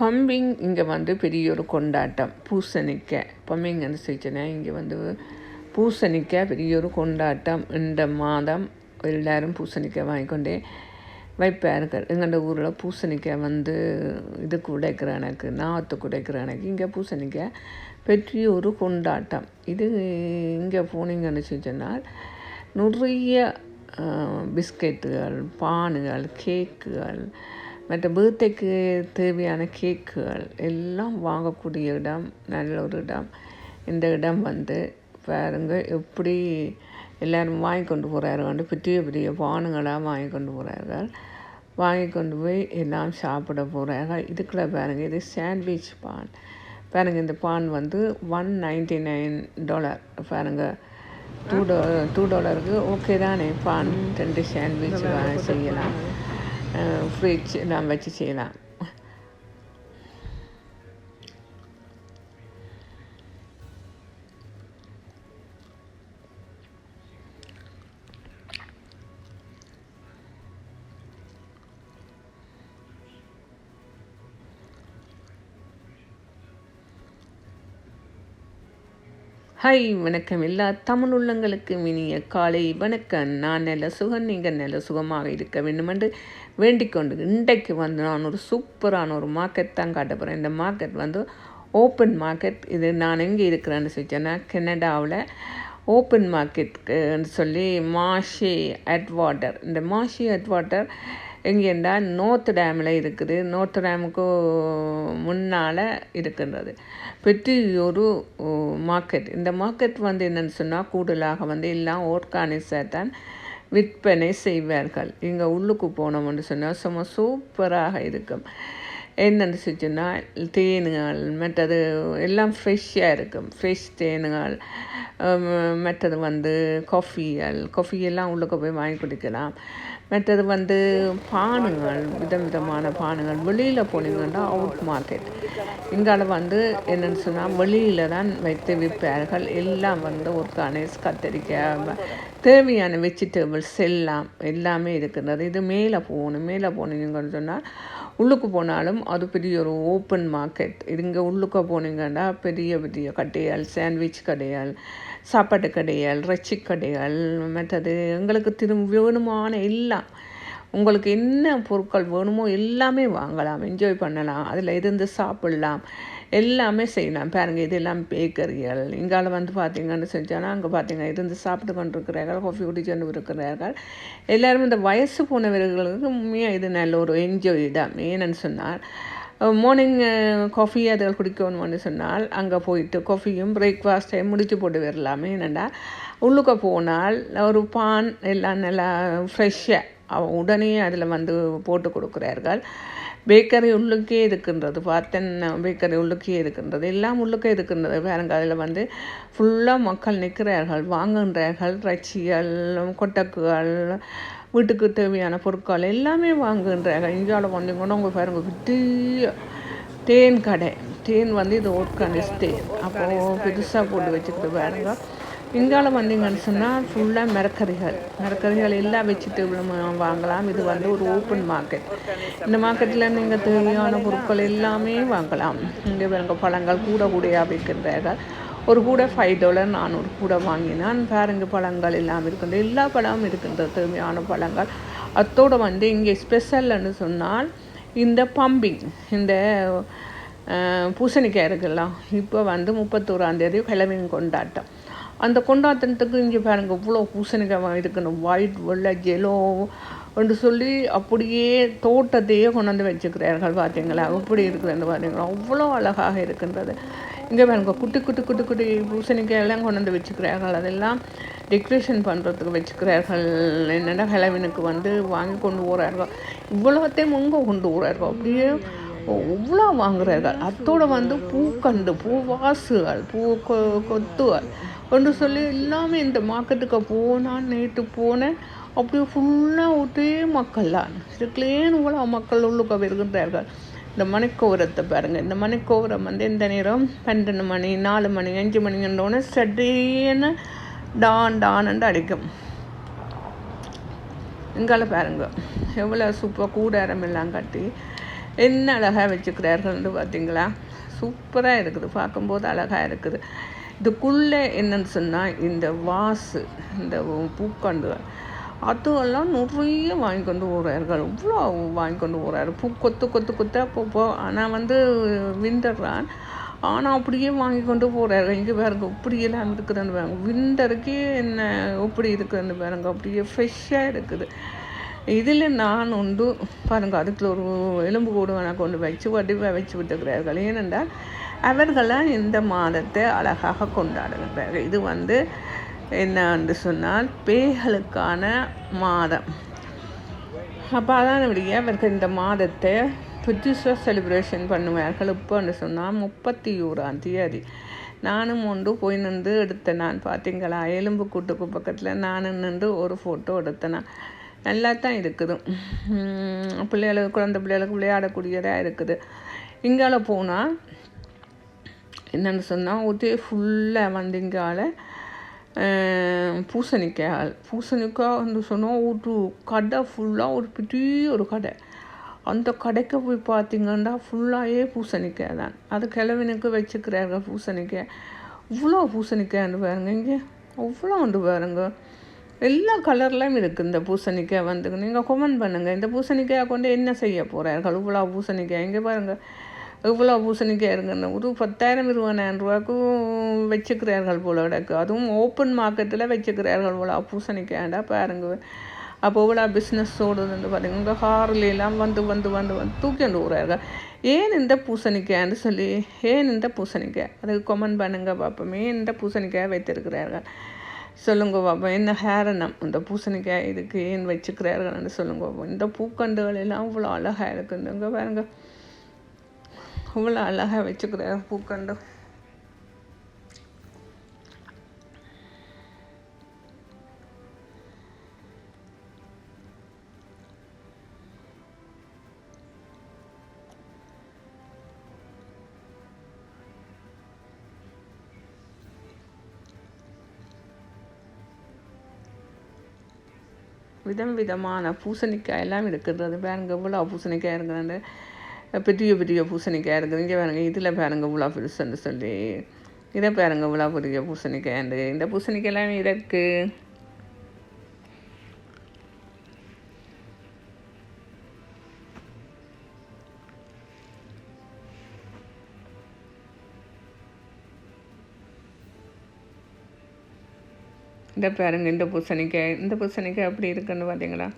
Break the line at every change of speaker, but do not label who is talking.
Pumping இங்கே வந்து பெரிய ஒரு கொண்டாட்டம். பூசணிக்காய் பம்பிங்னு சொல்லிச்சுன்னா இங்கே வந்து பூசணிக்காய் பெரிய ஒரு கொண்டாட்டம். இந்த மாதம் எல்லாரும் பூசணிக்காய் வாங்கிக்கொண்டே வைப்பார்கள். எங்கள் ஊரில் பூசணிக்காய் வந்து இது உடைக்கிற நாற்று நாற்றுக்கு இங்கே பூசணிக்காய் பெரிய ஒரு கொண்டாட்டம். இது இங்கே போனீங்கன்னு சொன்னால் நிறைய பிஸ்கெட்டுகள் பானுகள் கேக்குகள் மற்ற பர்த்டேக்கு தேவையான கேக்குகள் எல்லாம் வாங்கக்கூடிய இடம் நல்ல ஒரு இடம். இந்த இடம் வந்து பாருங்க எப்படி எல்லோரும் வாங்கி கொண்டு போகிறார்கள் பெரிய பெரிய பானுங்களாக வாங்கி கொண்டு போகிறார்கள் வாங்கி கொண்டு போய் எல்லாம் சாப்பிட போகிறார்கள் இதுக்குள்ள பாருங்கள் இது சாண்ட்விச் பான் பாருங்கள் இந்த பான் வந்து ஒன் நைன்டி நைன் டாலர் பாருங்கள் டூ டாலர் டூ டாலருக்கு ஓகே தானே பான் ரெண்டு சாண்ட்விச் செய்யலாம். ஃப்ரிட்ஜ் எல்லாம் வச்சு செய்யலாம் ஹாய் வணக்கம். எல்லா தமிழ் உள்ளங்களுக்கு இனிய காலை வணக்கம். நான் நல்ல சுகம் நீங்கள் நல்ல சுகமாக இருக்க வேண்டும் என்று வேண்டிக் கொண்டு இன்றைக்கு வந்து நான் ஒரு சூப்பரான ஒரு மார்க்கெட் தான் காட்ட போகிறேன் இந்த மார்க்கெட் வந்து ஓப்பன் மார்க்கெட் இது நான் எங்கே இருக்கிறேன்னு சொல்லிச்சேன்னா கனடாவில் ஓப்பன் மார்க்கெட்னு சொல்லி மாஷி அட்வாட்டர் இந்த மாஷி அட்வாட்டர் எங்கேண்டா நோர்த் டேமில் இருக்குது. நோர்த் டேமுக்கு முன்னால் இருக்கின்றது. பெரிய ஒரு மார்க்கெட் இந்த மார்க்கெட் வந்து என்னென்னு சொன்னால் கூடுதலாக வந்து எல்லாம் ஆர்கானிக்ஸாக தான் விற்பனை செய்வார்கள். இங்கே உள்ளுக்கு போனோம்னு சொன்னால் சும்மா சூப்பராக இருக்கும். என்னென்னு சொன்னால் தேனுகள் மற்றது எல்லாம் ஃப்ரெஷ்ஷாக இருக்கும் ஃப்ரெஷ் தேனுகள் மற்றது வந்து காஃபிகள் காஃபியெல்லாம் உள்ளுக்கு போய் வாங்கி குடிக்கலாம். மற்றது வந்து பானுங்கள் விதம் விதமான பானுங்கள் வெளியில் போனீங்கன்னா அவுட் மார்க்கெட் இங்கால வந்து என்னென்னு சொன்னால் வெளியில் தான் வைத்து விற்பார்கள். எல்லாம் வந்து ஒர்கானிஸ் கத்தரிக்காய் தேவையான வெஜிடபிள்ஸ் எல்லாம் எல்லாமே இருக்கின்றது. இது மேலே போகணும். மேலே போனீங்கன்னு சொன்னால் உள்ளுக்கு போனாலும் அது பெரிய ஒரு ஓப்பன் மார்க்கெட் இங்கே உள்ளுக்க போனீங்கன்னா பெரிய பெரிய கடைகள் சாண்ட்விச் கடைகள் சாப்பாட்டு கடைகள் ரச்சி கடைகள் மற்றது எங்களுக்கு திரும்ப வேணுமான எல்லாம். உங்களுக்கு என்ன பொருட்கள் வேணுமோ எல்லாமே வாங்கலாம் என்ஜாய் பண்ணலாம். அதில் இருந்து சாப்பிட்லாம். எல்லாமே செய்யலாம். பாருங்கள் இது எல்லாம் பேக்கரிகள் இங்கால வந்து பார்த்தீங்கன்னு செஞ்சோன்னா அங்கே பார்த்தீங்க இருந்து சாப்பிட்டு கொண்டு இருக்கிறார்கள் காஃபி குடிச்சு இருக்கிறார்கள். எல்லோரும் இந்த வயசு போனவர்களுக்கு உண்மையாக இது நல்ல ஒரு என்ஜாய் தான் ஏன்னு சொன்னால் மார்னிங் காஃபி அதுகள் குடிக்கணும்னு சொன்னால் அங்கே போயிட்டு காஃபியும் பிரேக்ஃபாஸ்ட்டையும் முடித்து போட்டு வரலாமே. என்னென்னா உள்ளுக்க போனால் ஒரு பான் எல்லாம் நல்லா ஃப்ரெஷ்ஷாக உடனே அதில் வந்து போட்டு கொடுக்குறார்கள். பேக்கரி உள்ளுக்கே இருக்கின்றது. பார்த்தன் பேக்கரி உள்ளுக்கே இருக்கின்றது. எல்லாம் உள்ளுக்கே இருக்கின்றது. பாருங்க அதில் வந்து ஃபுல்லாக மக்கள் நிற்கிறார்கள். வாங்குகின்றார்கள் ரச்சிகள் கொட்டக்குகள் வீட்டுக்கு தேவையான பொருட்கள் எல்லாமே வாங்குகின்றார்கள் இந்தியாவில் வந்தீங்கன்னா உங்கள் பாருங்க பெரிய தேன் கடை. தேன் வந்து இது ஓட்கானிஸ் தேன். அப்போது பெருசாக போட்டு வச்சுக்கிட்டு பாருங்கள் இங்கால வந்தீங்கன்னு சொன்னால் ஃபுல்லாக மரக்கறிகள். மரக்கறிகள் எல்லாம் வெஜிடபிளும் வாங்கலாம். இது வந்து ஒரு ஓப்பன் மார்க்கெட் இந்த மார்க்கெட்டில் நீங்கள் தேவையான பொருட்கள் எல்லாமே வாங்கலாம். இங்கே பாருங்க பழங்கள் கூட கூடையாக விற்கின்றார்கள். ஒரு கூட ஃபைவ் டாலர் நான் ஒரு கூட வாங்கினான் பாருங்க பழங்கள் எல்லாம் இருக்கின்ற எல்லா பழமும் இருக்கின்ற தேவையான பழங்கள். அத்தோடு வந்து இங்கே ஸ்பெஷல்னு சொன்னால் இந்த பம்பிங் இந்த பூசணிக்காய் இருக்குல்லாம் இப்போ வந்து முப்பத்தோராந்தேதி கிழமையும் கொண்டாட்டம். அந்த கொண்டாட்டத்துக்கு இங்கே பாருங்க இவ்வளோ பூசணிக்காய் இருக்கணும் ஒயிட் வெள்ளை ஜெலோ என்று சொல்லி அப்படியே தோட்டத்தையே கொண்டாந்து வச்சுக்கிறார்கள் பார்த்தீங்களா அப்படி இருக்குதுன்னு பார்த்தீங்களா அவ்வளோ அழகாக இருக்கின்றது. இங்கே பாருங்க குட்டி குட்டி குட்டி குட்டி பூசணிக்காயெல்லாம் கொண்டாந்து வச்சுக்கிறார்கள். அதெல்லாம் டெக்ரேஷன் பண்ணுறதுக்கு வச்சுக்கிறார்கள். என்னென்னா ஹெலவினுக்கு வந்து வாங்கி கொண்டு போகிறார்கள் இவ்வளோத்தையும் முங்க கொண்டு போகிறார்கள் அப்படியே அவ்வளோ வாங்குறார்கள் அத்தோடு வந்து பூக்கண்டு பூவாசுகள் பூ கொ கொத்துகள் என்று சொல்லி எல்லாமே இந்த மார்க்கெட்டுக்கு போனான் நேற்று போனேன். அப்படியே ஃபுல்லாக ஒரே மக்கள் தான். இதுக்குள்ளேன்னு இவ்வளோ மக்கள் உள்ளுக்க வருகின்றார்கள். இந்த மணிக்கோபுரத்தை பாருங்கள் இந்த மணிக்கோபுரம் வந்து இந்த நேரம்? பன்னெண்டு மணி நாலு மணி அஞ்சு மணிங்கன்றோடனே சட்டேன்னு டான் டான்னு அடிக்கும். இங்கால பாருங்க. எவ்வளோ சூப்பர் கூடாரம் எல்லாம் கட்டி என்ன அழகாக வச்சுக்கிறார்கள்னு பார்த்தீங்களா? சூப்பராக இருக்குது. பார்க்கும்போது அழகாக இருக்குது. இதுக்குள்ளே என்னன்னு சொன்னால் இந்த வாசு இந்த பூக்கண்டுகள் அதுவெல்லாம் நிறைய வாங்கி கொண்டு போகிறார்கள் இவ்வளோ வாங்கி கொண்டு போகிறாரு பூ கொத்து கொத்து கொத்தாக போ ஆனால் வந்து விண்டர்றான். ஆனால் அப்படியே வாங்கி கொண்டு போகிறாரு இங்கே பாருங்க இப்படியெல்லாம் இருக்குதுன்னு பாருங்க. விண்டருக்கே என்ன எப்படி இருக்குதுன்னு பாருங்க. அப்படியே ஃப்ரெஷ்ஷாக இருக்குது. இதில் நான் உண்டு. பாருங்கள் அதுக்குள்ள ஒரு எலும்பு கூடு வேணால் கொண்டு வச்சு வடிவாக வச்சு விட்டுக்கிறார்கள் ஏனென்றால் அவர்களாம் இந்த மாதத்தை அழகாக கொண்டாடுகிறார்கள் இது வந்து என்ன என்று சொன்னால் பேய்களுக்கான மாதம். அப்போ அதான் இப்படியே அவர்கள் இந்த மாதத்தை புதுசாக செலிப்ரேஷன் பண்ணுவார்கள். இப்போன்னு சொன்னால் முப்பத்தி ஓராம் தேதி. நானும் ஒன்று போய் நின்று எடுத்தேன். நான் பார்த்தீங்களா எலும்பு கூட்டுக்கு பக்கத்தில் நானும் நின்று ஒரு ஃபோட்டோ எடுத்தேன். நல்லா தான் இருக்குது பிள்ளைகளுக்கு குழந்தை பிள்ளைகளுக்கு விளையாடக்கூடியதாக இருக்குது. இங்கால போனால் என்னென்னு சொன்னால் ஒரே ஃபுல்லாக வந்து இங்கால பூசணிக்காய் பூசணிக்காய் வந்து சொன்னால் ஒரு கடை ஃபுல்லாக ஒரு பெரிய ஒரு கடை. அந்த கடைக்கு போய் பார்த்தீங்கன்னா ஃபுல்லாகவே பூசணிக்காய் தான். அது கிழவனுக்கு வச்சுக்கிறாங்க பூசணிக்காய். இவ்வளோ பூசணிக்காய் வந்து பாருங்க இங்கே. அவ்வளோ வந்து பாருங்க. எல்லா கலர்லையும் இருக்குது இந்த பூசணிக்காய் வந்து. நீங்கள் கொமெண்ட் பண்ணுங்கள் இந்த பூசணிக்காய் கொண்டு என்ன செய்ய போகிறார்கள் இவ்வளோ பூசணிக்காய் இங்கே பாருங்கள் இவ்வளோ பூசணிக்காய் இருக்குன்னு ஒரு பத்தாயிரம் இருபதாயிரம் ரூபாய்க்கும் வச்சுக்கிறார்கள் போல கிடக்கு. அதுவும் ஓப்பன் மார்க்கெட்டில் வச்சுக்கிறார்கள் இவ்வளோ பூசணிக்காய்டா பாருங்க. அப்போ இவ்வளோ பிஸ்னஸ் ஓடுதுன்னு பார்த்தீங்கன்னா இந்த ஹார்லாம் வந்து வந்து வந்து வந்து தூக்கிண்டு போகிறார்கள் ஏன் இந்த பூசணிக்காய்ன்னு சொல்லி ஏன் இந்த பூசணிக்காய்? அதுக்கு கொமெண்ட் பண்ணுங்க பார்ப்போம் ஏன் இந்த பூசணிக்காய் வைத்திருக்கிறார்கள். சொல்லுங்க பாபா என்ன ஹேரணம் இந்த பூசணிக்காய் இதுக்கு ஏன் வச்சுக்கிறார்கள்னு சொல்லுங்க பாபா இந்த பூக்கண்டுகள் எல்லாம் அவ்வளோ அழகாக இருக்குதுங்க பாருங்க. அவ்வளோ அழகாக வச்சுக்கிறார் பூக்கண்டு. விதம் விதமான பூசணிக்காய் எல்லாம் இருக்கிறது பாருங்க இவ்வளோ பூசணிக்காய் இருக்கிறது. பெரிய பெரிய பூசணிக்காய் இருக்குது. இங்கே பாருங்க இதில் பாருங்க இவ்வளோ பெருசுன்னு சொல்லி. இதை பாருங்க இவ்வளோ பெரிய பூசணிக்காய் இந்த பூசணிக்காய் எல்லாம் இருக்குது இந்த பாருங்கள் இந்த பூசணிக்காய் இந்த பூசணிக்காய் எப்படி இருக்குன்னு பார்த்தீங்களா